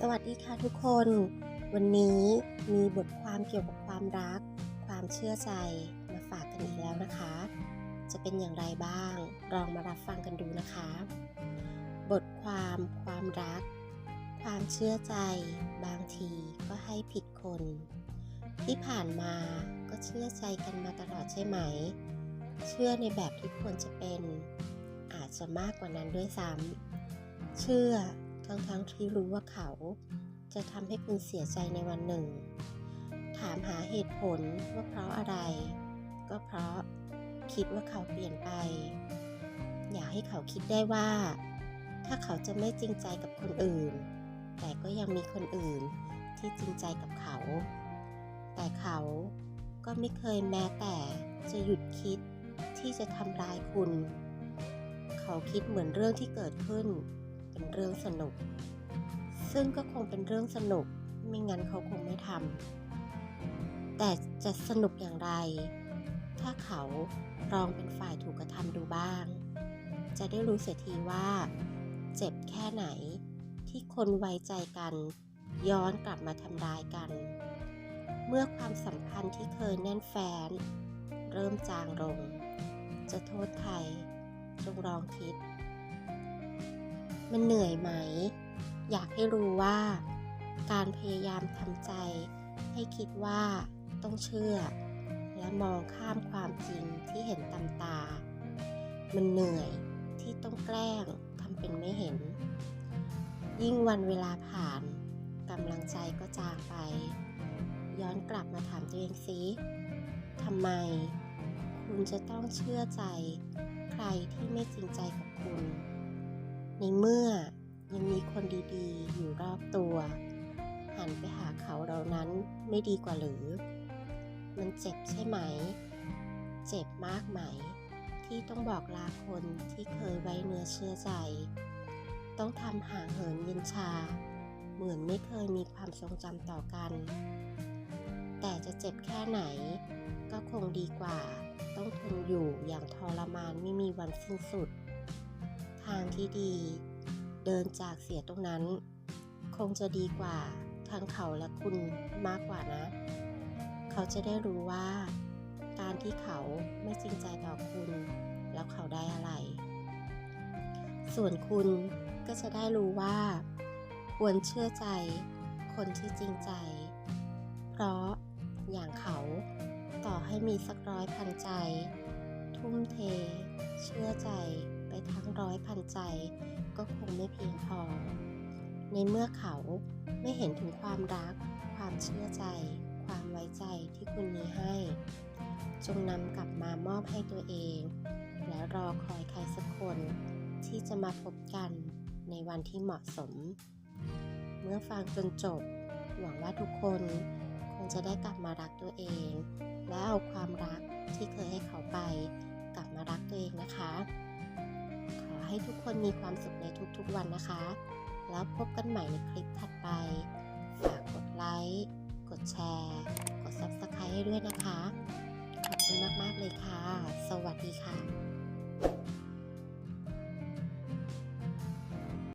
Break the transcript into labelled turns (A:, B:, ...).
A: สวัสดีค่ะทุกคน วันนี้มีบทความเกี่ยวกับความรัก ความเชื่อใจมาฝากกันอีกแล้วนะคะ จะเป็นอย่างไรบ้างลองมารับฟังกันดูนะคะ บทความความรัก ความเชื่อใจ บางทีก็ให้ผิดคน ที่ผ่านมาก็เชื่อใจกันมาตลอดใช่ไหม เชื่อในแบบที่ควรจะเป็น อาจจะมากกว่านั้นด้วยซ้ำเชื่อ ทั้งๆทที่รู้ว่าเขาจะทำให้คุณเสียใจในวันหนึ่ง ถามหาเหตุผลว่าเพราะอะไร ก็เพราะคิดว่าเขาเปลี่ยนไป อยากให้เขาคิดได้ว่า ถ้าเขาจะไม่จริงใจกับคนอื่น แต่ก็ยังมีคนอื่นที่จริงใจกับเขา แต่เขาก็ไม่เคยแม้แต่จะหยุดคิดที่จะทำร้ายคุณ เขาคิดเหมือนเรื่องที่เกิดขึ้น เป็นเรื่องสนุก ซึ่งก็คงเป็นเรื่องสนุก ไม่งั้นเขาคงไม่ทำแต่จะสนุกอย่างไร ถ้าเขาลองเป็นฝ่ายถูกกระทำดูบ้าง จะได้รู้เสียทีว่า เจ็บแค่ไหนที่คนไว้ใจกัน ย้อนกลับมาทำร้ายกัน เมื่อความสัมพันธ์ที่เคยแน่นแฟ้นเริ่มจางลง จะโทษใครจงลองคิด มันเหนื่อยไหม อยากให้รู้ว่า การพยายามทำใจ ให้คิดว่าต้องเชื่อ และมองข้ามความจริงที่เห็นตามตา มันเหนื่อยที่ต้องแกล้งทำเป็นไม่เห็น ยิ่งวันเวลาผ่านกำลังใจก็จางไป ย้อนกลับมาถามตัวเองสิทำไม คุณจะต้องเชื่อใจ ใครที่ไม่จริงใจกับคุณ ในเมื่อยังมีคนดีๆ อยู่รอบตัว หันไปหาเขาเหล่านั้นไม่ดีกว่าหรือ มันเจ็บใช่ไหม เจ็บมากไหม ที่ต้องบอกลาคนที่เคยไว้เนื้อเชื่อใจ ต้องทำห่างเหินเย็นชา เหมือนไม่เคยมีความทรงจำต่อกัน แต่จะเจ็บแค่ไหน ก็คงดีกว่า ต้องทนอยู่อย่างทรมานไม่มีวันสิ้นสุดางที่ดี เดินจากเสียตรงนั้น คงจะดีกว่าทั้งเขาและคุณมากกว่านะ เขาจะได้รู้ว่า การที่เขาไม่จริงใจต่อคุณ แล้วเขาได้อะไร ส่วนคุณก็จะได้รู้ว่า ควรเชื่อใจคนที่จริงใจ เพราะอย่างเขาต่อให้มีสักร้อยพันใจ ทุ่มเท เชื่อใจ ทั้งร้อยพันใจก็คงไม่เพียงพอ ในเมื่อเขาไม่เห็นถึงความรัก ความเชื่อใจ ความไว้ใจที่คุณมีให้ จงนำกลับมามอบให้ตัวเอง และรอคอยใครสักคน ที่จะมาพบกันในวันที่เหมาะสม เมื่อฟังจนจบ หวังว่าทุกคนคงจะได้กลับมารักตัวเอง และเอาความรักที่เคยให้เขาไป กลับมารักตัวเองนะคะ ให้ทุกคนมีความสุขในทุกๆวันนะคะ แล้วพบกันใหม่ในคลิปถัดไป ฝากกดไลค์ กดแชร์ กด Subscribe ให้ด้วยนะคะ ขอบคุณมากๆเลยค่ะ สวัสดีค่ะ